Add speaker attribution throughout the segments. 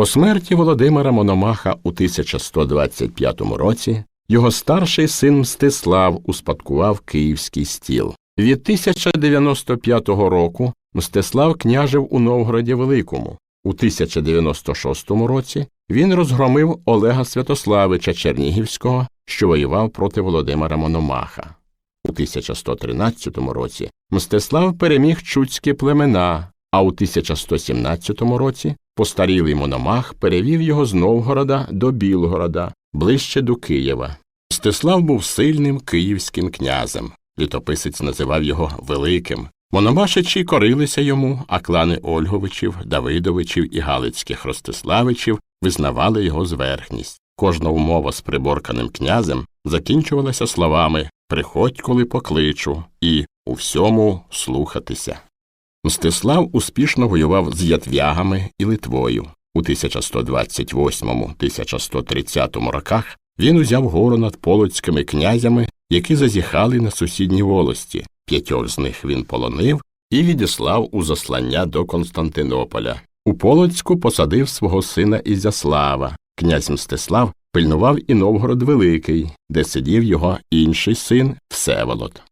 Speaker 1: По смерті Володимира Мономаха у 1125 році його старший син Мстислав успадкував київський стіл. Від 1095 року Мстислав княжив у Новгороді Великому. У 1096 році він розгромив Олега Святославича Чернігівського, що воював проти Володимира Мономаха. У 1113 році Мстислав переміг чудські племена, а у 1117 році постарілий Мономах перевів його з Новгорода до Білгорода, ближче до Києва. Мстислав був сильним київським князем. Літописець називав його Великим. Мономашичі корилися йому, а клани Ольговичів, Давидовичів і Галицьких Ростиславичів визнавали його зверхність. Кожна умова з приборканим князем закінчувалася словами Приходь, коли покличу, і у всьому слухатися. Мстислав успішно воював з ятвягами і Литвою. У 1128-1130 роках він узяв гору над полоцькими князями, які зазіхали на сусідні волості. П'ятьох з них він полонив і відіслав у заслання до Константинополя. У Полоцьку посадив свого сина Ізяслава. Князь Мстислав пильнував і Новгород Великий, де сидів його інший син Всеволод.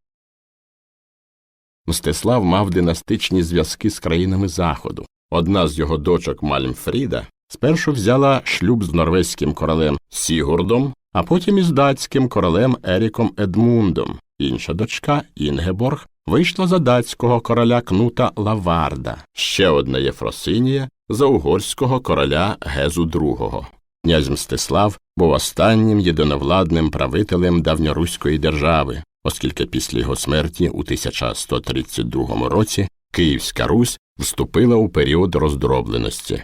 Speaker 1: Мстислав мав династичні зв'язки з країнами Заходу. Одна з його дочок Мальмфріда спершу взяла шлюб з норвезьким королем Сігурдом, а потім із датським королем Еріком Едмундом. Інша дочка Інгеборг вийшла за датського короля Кнута Лаварда, ще одна Єфросинія за угорського короля Гезу II. Князь Мстислав був останнім єдиновладним правителем давньоруської держави, оскільки після його смерті у 1132 році Київська Русь вступила у період роздробленості.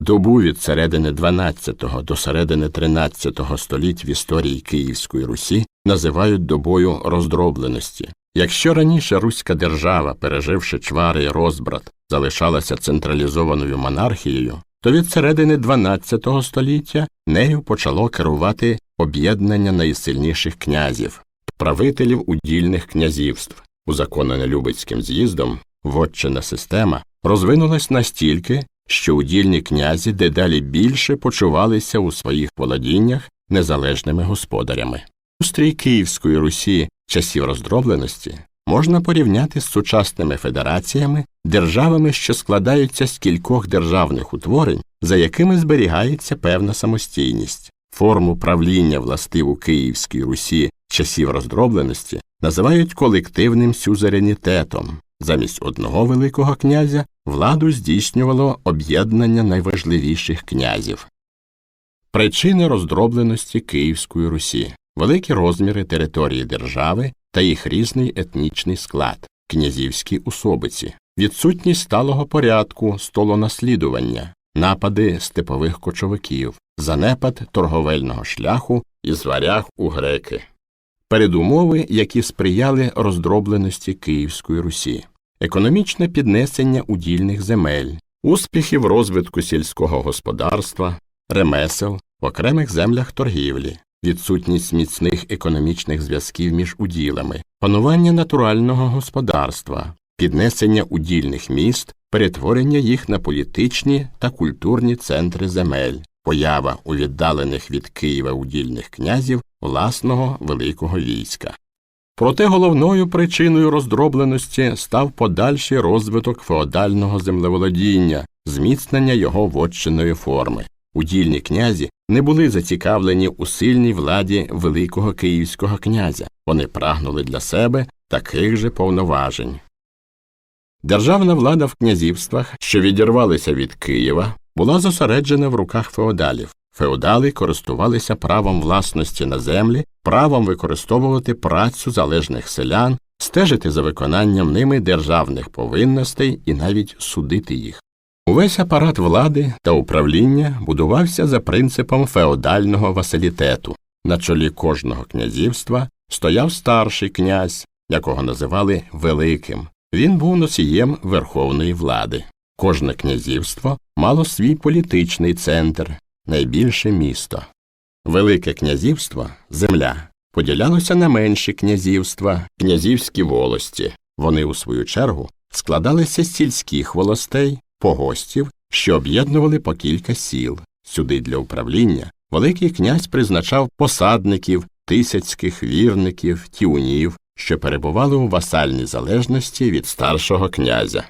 Speaker 1: Добу від середини XII до середини XIII століть в історії Київської Русі називають добою роздробленості. Якщо раніше Руська держава, переживши чвари і розбрат, залишалася централізованою монархією, то від середини XII століття нею почало керувати об'єднання найсильніших князів, правителів удільних князівств. Узаконене Любецьким з'їздом, вотчина система розвинулась настільки, що удільні князі дедалі більше почувалися у своїх володіннях незалежними господарями. Устрій Київської Русі часів роздробленості можна порівняти з сучасними федераціями, державами, що складаються з кількох державних утворень, за якими зберігається певна самостійність. Форму правління властиву Київській Русі часів роздробленості називають колективним сюзеренітетом. Замість одного Великого князя владу здійснювало об'єднання найважливіших князів. Причини роздробленості Київської Русі великі розміри території держави та їх різний етнічний склад, князівські особиці, відсутність сталого порядку, столонаслідування, напади степових кочовиків, занепад торговельного шляху і зваряг у греки, передумови, які сприяли роздробленості Київської Русі, економічне піднесення удільних земель, успіхи в розвитку сільського господарства, ремесел, в окремих землях торгівлі, відсутність міцних економічних зв'язків між уділами, панування натурального господарства, піднесення удільних міст, перетворення їх на політичні та культурні центри земель, поява у віддалених від Києва удільних князів власного великого війська. Проте головною причиною роздробленості став подальший розвиток феодального землеволодіння, зміцнення його вотчиної форми. Удільні князі не були зацікавлені у сильній владі Великого Київського князя, вони прагнули для себе таких же повноважень. Державна влада в князівствах, що відірвалися від Києва, була зосереджена в руках феодалів. Феодали користувалися правом власності на землі, правом використовувати працю залежних селян, стежити за виконанням ними державних повинностей і навіть судити їх. Увесь апарат влади та управління будувався за принципом феодального василітету. На чолі кожного князівства стояв старший князь, якого називали Великим. Він був носієм верховної влади. Кожне князівство мало свій політичний центр, найбільше місто. Велике князівство земля поділялося на менші князівства, князівські волості. Вони, у свою чергу, складалися з сільських волостей, погостів, що об'єднували по кілька сіл. Сюди для управління Великий князь призначав посадників, тисяцьких вірників, тіунів, що перебували у васальній залежності від старшого князя.